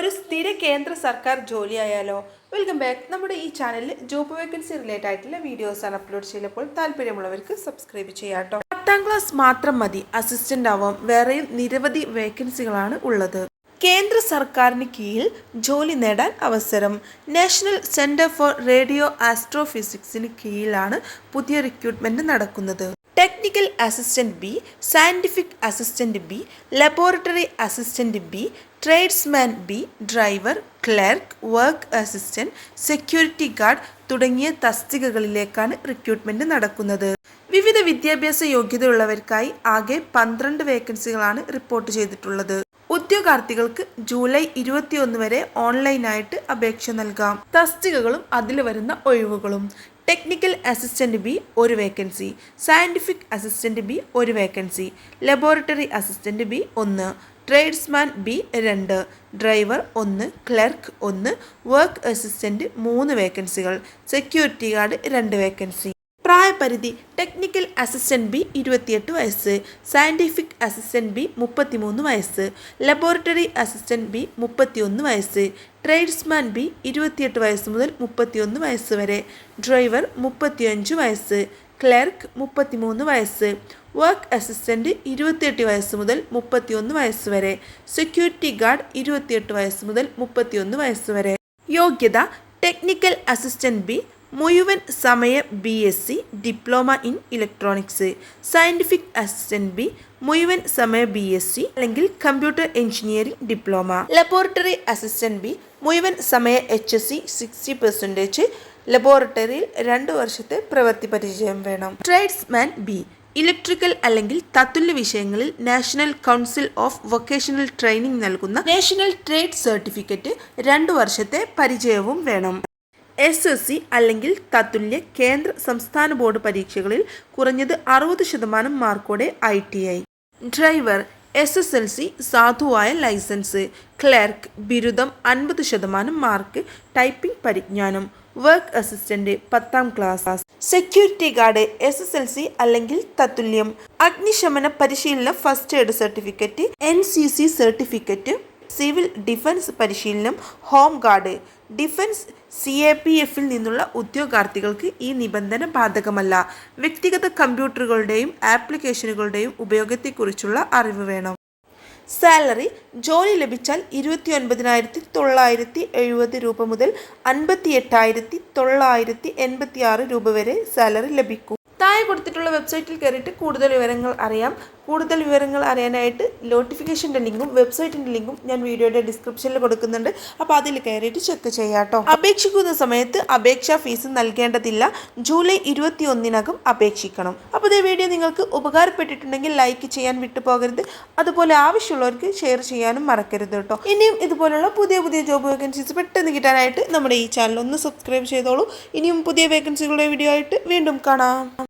ഒരു സ്ഥിര കേന്ദ്ര സർക്കാർ ജോലിയായാലോ? വെൽക്കം ബാക്ക് നമ്മുടെ ഈ ചാനലിൽ ജോബ് വേക്കൻസി റിലേറ്റഡ് ആയിട്ടുള്ള വീഡിയോസാണ് അപ്ലോഡ് ചെയ്യുമ്പോൾ താല്പര്യമുള്ളവർക്ക് സബ്സ്ക്രൈബ് ചെയ്യാം പത്താം ക്ലാസ് മാത്രം മതി. അസിസ്റ്റന്റ് ആവാം. വേറെയും നിരവധി വേക്കൻസികളാണ് ഉള്ളത്. കേന്ദ്ര സർക്കാരിന് കീഴിൽ ജോലി നേടാൻ അവസരം. നാഷണൽ സെന്റർ ഫോർ റേഡിയോ ആസ്ട്രോഫിസിക്സിന് കീഴിലാണ് പുതിയ റിക്രൂട്ട്മെന്റ് നടക്കുന്നത്. Technical assistant B scientific assistant B laboratory assistant B tradesman B driver clerk work assistant security guard തുടങ്ങിയ തസ്തികകളിലേക്കാണ് റിക്രൂട്ട്മെന്റ് നടക്കുന്നത്. വിവിധ വിദ്യാഭ്യാസ യോഗ്യതയുള്ളവർക്കായി ആകെ പന്ത്രണ്ട് വേക്കൻസികളാണ് റിപ്പോർട്ട് ചെയ്തിട്ടുള്ളത്. ഉദ്യോഗാർത്ഥികൾക്ക് ജൂലൈ ഇരുപത്തിയൊന്ന് വരെ ഓൺലൈനായിട്ട് അപേക്ഷ നൽകാം. തസ്തികകളും അതിൽ വരുന്ന ഒഴിവുകളും. ടെക്നിക്കൽ അസിസ്റ്റന്റ് ബി ഒരു വേക്കൻസി. സയന്റിഫിക് അസിസ്റ്റന്റ് ബി ഒരു വേക്കൻസി. ലബോറട്ടറി അസിസ്റ്റന്റ് ബി ഒന്ന്. ട്രേഡ്സ്മാൻ ബി രണ്ട്. ഡ്രൈവർ ഒന്ന്. ക്ലർക്ക് ഒന്ന്. വർക്ക് അസിസ്റ്റന്റ് മൂന്ന് വേക്കൻസികൾ. സെക്യൂരിറ്റി ഗാർഡ് രണ്ട് വേക്കൻസി. പ്രായപരിധി ടെക്നിക്കൽ അസിസ്റ്റന്റ് ബി ഇരുപത്തിയെട്ട് വയസ്സ് സയന്റിഫിക് അസിസ്റ്റന്റ് ബി മുപ്പത്തിമൂന്ന് വയസ്സ് ലബോറട്ടറി അസിസ്റ്റന്റ് ബി മുപ്പത്തിയൊന്ന് വയസ്സ് ട്രേഡ്സ്മാൻ ബി ഇരുപത്തിയെട്ട് വയസ്സ് മുതൽ മുപ്പത്തിയൊന്ന് വയസ്സ് വരെ ഡ്രൈവർ മുപ്പത്തിയഞ്ച് വയസ്സ് ക്ലർക്ക് മുപ്പത്തിമൂന്ന് വയസ്സ് വർക്ക് അസിസ്റ്റന്റ് ഇരുപത്തിയെട്ട് വയസ്സ് മുതൽ മുപ്പത്തിയൊന്ന് വയസ്സ് വരെ സെക്യൂരിറ്റി ഗാർഡ് ഇരുപത്തിയെട്ട് വയസ്സ് മുതൽ മുപ്പത്തിയൊന്ന് വയസ്സ് വരെ. യോഗ്യത ടെക്നിക്കൽ അസിസ്റ്റന്റ് ബി മുഴുവൻ സമയ B S C diploma in electronics scientific assistant B മുഴുവൻ സമയ ബി എസ് സി അല്ലെങ്കിൽ computer engineering diploma. Laboratory assistant B മുഴുവൻ സമയ H S C sixty percentage ലബോറട്ടറിയിൽ രണ്ട് വർഷത്തെ പ്രവൃത്തി പരിചയം വേണം. ട്രേഡ്സ്മാൻ ബി ഇലക്ട്രിക്കൽ അല്ലെങ്കിൽ തത്തുല്യ വിഷയങ്ങളിൽ national council of vocational training നൽകുന്ന നാഷണൽ ട്രേഡ് സർട്ടിഫിക്കറ്റ് രണ്ടു വർഷത്തെ പരിചയവും വേണം. എസ് എസ് സി അല്ലെങ്കിൽ തത്തുല്യ കേന്ദ്ര സംസ്ഥാന ബോർഡ് പരീക്ഷകളിൽ കുറഞ്ഞത് അറുപത് ശതമാനം മാർക്കോടെ I T I driver S S L C സാധുവായ ലൈസൻസ്. ക്ലർക്ക് ബിരുദം അൻപത് ശതമാനം മാർക്ക്. ടൈപ്പിംഗ് പരിജ്ഞാനം. വർക്ക് അസിസ്റ്റന്റ് പത്താം class. Security guard S S L C അല്ലെങ്കിൽ തത്തുല്യം. അഗ്നിശമന പരിശീലന first aid certificate. N C C certificate. Civil defence പരിശീലനം home guard. Defence C A P എഫിൽ നിന്നുള്ള ഉദ്യോഗാർത്ഥികൾക്ക് ഈ നിബന്ധന ബാധകമല്ല. വ്യക്തിഗത കമ്പ്യൂട്ടറുകളുടെയും ആപ്ലിക്കേഷനുകളുടെയും ഉപയോഗത്തെക്കുറിച്ചുള്ള അറിവ് വേണം. സാലറി ജോലി ലഭിച്ചാൽ ഇരുപത്തി ഒൻപതിനായിരത്തി തൊള്ളായിരത്തി എഴുപത് രൂപ മുതൽ അൻപത്തി എട്ടായിരത്തി തൊള്ളായിരത്തി എൺപത്തി ആറ് രൂപ വരെ സാലറി ലഭിക്കും. താഴെ കൊടുത്തിട്ടുള്ള വെബ്സൈറ്റിൽ കയറിയിട്ട് കൂടുതൽ വിവരങ്ങൾ അറിയാം. കൂടുതൽ വിവരങ്ങൾ അറിയാനായിട്ട് നോട്ടിഫിക്കേഷന്റെ ലിങ്കും വെബ്സൈറ്റിന്റെ ലിങ്കും ഞാൻ വീഡിയോയുടെ ഡിസ്ക്രിപ്ഷനിൽ കൊടുക്കുന്നുണ്ട്. അപ്പോൾ അതിൽ കയറിയിട്ട് ചെക്ക് ചെയ്യാം അപേക്ഷിക്കുന്ന സമയത്ത് അപേക്ഷാ ഫീസ് നൽകേണ്ടതില്ല. ജൂലൈ ഇരുപത്തി ഒന്നിനകം അപേക്ഷിക്കണം. അപ്പോൾ ഈ വീഡിയോ നിങ്ങൾക്ക് ഉപകാരപ്പെട്ടിട്ടുണ്ടെങ്കിൽ ലൈക്ക് ചെയ്യാൻ വിട്ടുപോകരുത്. അതുപോലെ ആവശ്യമുള്ളവർക്ക് ഷെയർ ചെയ്യാനും മറക്കരുത് കേട്ടോ ഇനിയും ഇതുപോലുള്ള പുതിയ പുതിയ ജോബ് വേക്കൻസീസ് പെട്ടെന്ന് കിട്ടാനായിട്ട് നമ്മുടെ ഈ ചാനൽ ഒന്ന് സബ്സ്ക്രൈബ് ചെയ്തോളൂ. ഇനിയും പുതിയ വേക്കൻസികളുടെ വീഡിയോ ആയിട്ട് വീണ്ടും കാണാം.